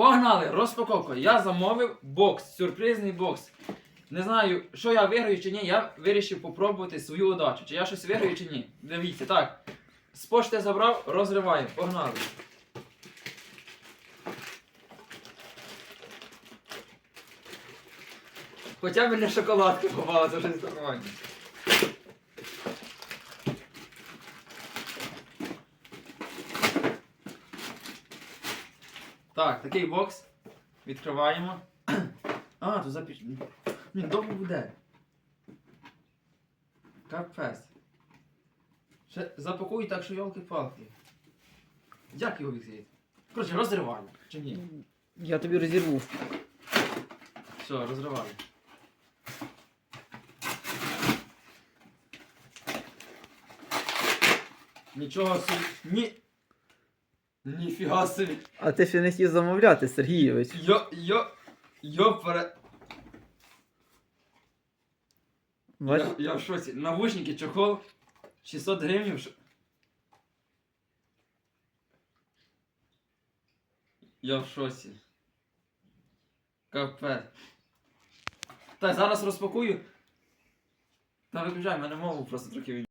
Погнали! Розпаковка. Я замовив бокс, сюрпризний бокс. Не знаю, що я виграю чи ні, я вирішив попробувати свою удачу. Чи я щось виграю чи ні. Дивіться, так. З пошти забрав, розриваємо. Погнали. Хоча б не шоколадки попала, це щось нормально. Так, такий бокс. Відкриваємо. А, тут запіч. Блін, довго буде. Капець. Ще запакуй так, що йолки-палки. Як його відкрити? Коротше, розриваємо. Чи ні? Я тобі розірву. Все, розриваю. Нічого собі. Ні. Ніфіга собі. А ти ще не хотів замовляти, Сергійович. Йо, йо, йо, пере... Бач? Я, я в шоці. Навушники, чохол. 600 гривень. Ш... Я в шоці. Капець. Так, зараз розпакую. Та виключай, в мене мову просто трохи від...